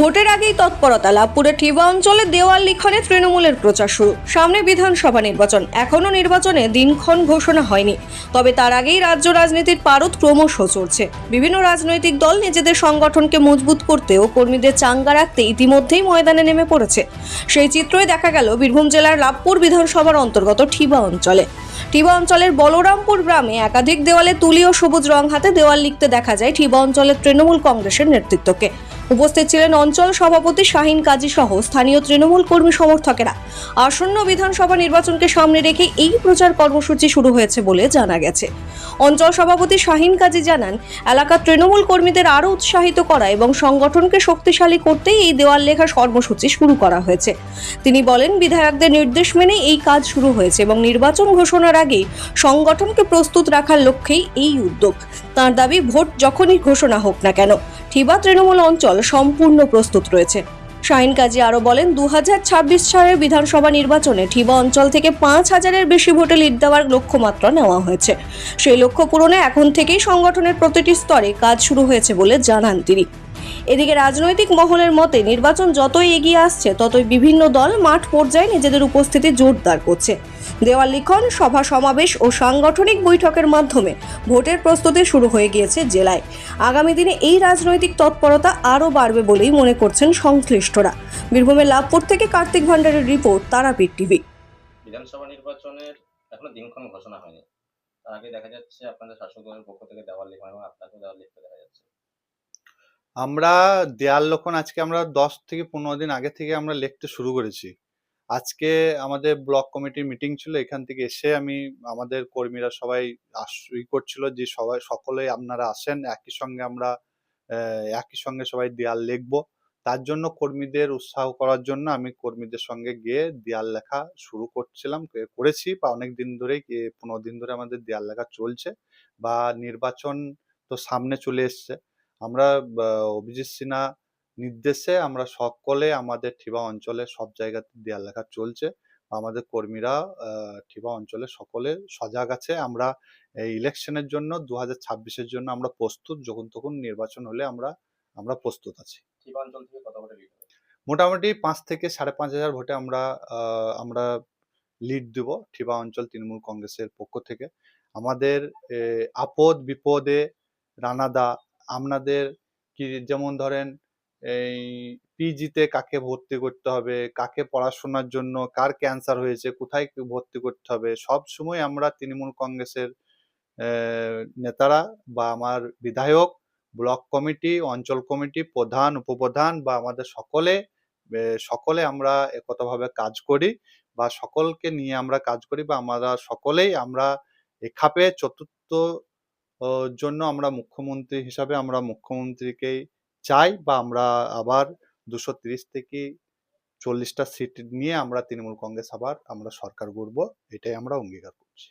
ভোটের আগেই তৎপরতা লাভপুরের ঠিবা অঞ্চলে দেওয়াল লিখনে তৃণমূলের প্রচার শুরু। সামনে বিধানসভা নির্বাচন। এখনও নির্বাচনে দিনক্ষণ ঘোষণা হয়নি। তবে তার আগেই রাজ্য রাজনীতির পারদ ক্রমশ চড়ছে বিভিন্ন রাজনৈতিক দল নিজেদের সংগঠনকে মজবুত করতে ও কর্মীদের চাঙ্গা রাখতে ইতিমধ্যেই ময়দানে নেমে পড়েছে। সেই চিত্রই দেখা গেল বীরভূম জেলার লাভপুর বিধানসভার অন্তর্গত ঠিবা অঞ্চলে। ঠিবা অঞ্চলের বলরামপুর গ্রামে একাধিক দেওয়ালে তুলি ও সবুজ রং হাতে দেওয়াল লিখতে দেখা যায় ঠিবা অঞ্চলের তৃণমূল কংগ্রেসের নেতৃত্বকে। উপস্থিত ছিলেন অঞ্চল সভাপতি শাহিন কাজী সহ স্থানীয় তৃণমূল কর্মী সমর্থকেরা। আসন্ন বিধানসভা নির্বাচনকে সামনে রেখে এই প্রচার কর্মসূচি শুরু হয়েছে বলে জানা গেছে। অঞ্চল সভাপতি শাহিন কাজী জানান এলাকার তৃণমূল কর্মীদের আরও উৎসাহিত করা এবং সংগঠনকে শক্তিশালী করতেই এই দেওয়াল লেখা কর্মসূচি শুরু করা হয়েছে। তিনি বলেন, বিধায়কদের নির্দেশ মেনে এই কাজ শুরু হয়েছে এবং নির্বাচন ঘোষণার আগেই সংগঠনকে প্রস্তুত রাখার লক্ষ্যেই এই উদ্যোগ। তার দাবি, ভোট যখনই ঘোষণা হোক না কেন, ঠিবা তৃণমূল অঞ্চল সম্পূর্ণ প্রস্তুত রয়েছে। শাহিন কাজী আরও বলেন দু হাজার ছাব্বিশ সালের বিধানসভা নির্বাচনে ঠিবা অঞ্চল থেকে পাঁচ হাজারের বেশি ভোটে লিড দেওয়ার লক্ষ্যমাত্রা নেওয়া হয়েছে। সেই লক্ষ্য পূরণে এখন থেকেই সংগঠনের প্রতিটি স্তরে কাজ শুরু হয়েছে বলে জানান তিনি। এদিকে রাজনৈতিক মহলের মতে, নির্বাচন যতই এগিয়ে আসছে, ততই বিভিন্ন দল মাঠ পর্যায়ে নিজেদের উপস্থিতি জোরদার করছে। দেওয়াল লিখন সভা সমাবেশ ও সাংগঠনিক বৈঠকের মাধ্যমে ভোটের প্রস্তুতি শুরু হয়ে গিয়েছে জেলায়। আগামী দিনে এই রাজনৈতিক তৎপরতা আরও বাড়বে বলেই মনে করছেন সংশ্লিষ্টরা। বীরভূমের লাভপুর থেকে কার্তিক ভান্ডারের রিপোর্ট তারাপীঠ টিভি। বিধানসভা নির্বাচনের এখনও দিনক্ষণ ঘোষণা হয়নি। তার আগে দেখা যাচ্ছে আপনাদের শাসক দলের পক্ষ থেকে দেওয়াল লিখন এবং আপনাকে দেওয়াল লিখতে দেখা যাচ্ছে। আমরা দেয়াল লোখন আজকে আমরা দশ থেকে পনেরো দিন আগে থেকে আমরা লিখতে শুরু করেছি। আজকে আমাদের ব্লক কমিটির মিটিং ছিল, এখান থেকে এসে আমি আমাদের কর্মীরা সবাই ই করছিল যে সবাই, সকলে আপনারা আসেন, একই সঙ্গে আমরা একই সঙ্গে সবাই দেয়াল লিখব। তার জন্য কর্মীদের উৎসাহ করার জন্য আমি কর্মীদের সঙ্গে গিয়ে দেয়াল লেখা শুরু করছিলাম করেছি। বা অনেক দিন ধরেই পনেরো দিন ধরে আমাদের দেয়াল লেখা চলছে বা নির্বাচন তো সামনে চলে এসছে। আমরা অভিজিৎ সিনহা নির্দেশে আমরা সকলে আমাদের ঠিবা অঞ্চলে সব জায়গাতে দেয়াল লেখা চলছে। আমাদের কর্মীরা ঠিবা অঞ্চলে সকলে সজাগ আছে। আমরা এই ইলেকশনের জন্য দু হাজার ছাব্বিশের জন্য আমরা প্রস্তুত। যখন তখন নির্বাচন হলে আমরা আমরা প্রস্তুত আছি। মোটামুটি পাঁচ থেকে সাড়ে পাঁচ হাজার ভোটে আমরা আমরা লিড দেব ঠিবা অঞ্চল তৃণমূল কংগ্রেসের পক্ষ থেকে। আমাদের আপদ বিপদে রানাদা আপনাদের কি যেমন ধরেন এই পিজিতে কাকে ভর্তি করতে হবে, কাকে পড়াশোনার জন্য, কার ক্যান্সার হয়েছে, কোথায় ভর্তি করতে হবে, সব সময় আমরা তৃণমূল কংগ্রেসের নেতারা বা আমার বিধায়ক, ব্লক কমিটি, অঞ্চল কমিটি, প্রধান, উপপ্রধান বা আমাদের সকলে সকলে আমরা একতাভাবে কাজ করি বা সকলকে নিয়ে আমরা কাজ করি বা আমরা সকলেই আমরা এখাপে চতুর্থ জন্য আমরা মুখ্যমন্ত্রী হিসাবে আমরা মুখ্যমন্ত্রীকেই চাই বা আমরা আবার দুশো তিরিশ থেকে চল্লিশটা সিট নিয়ে আমরা তৃণমূল কংগ্রেস আবার আমরা সরকার গড়ব, এটাই আমরা অঙ্গীকার করছি।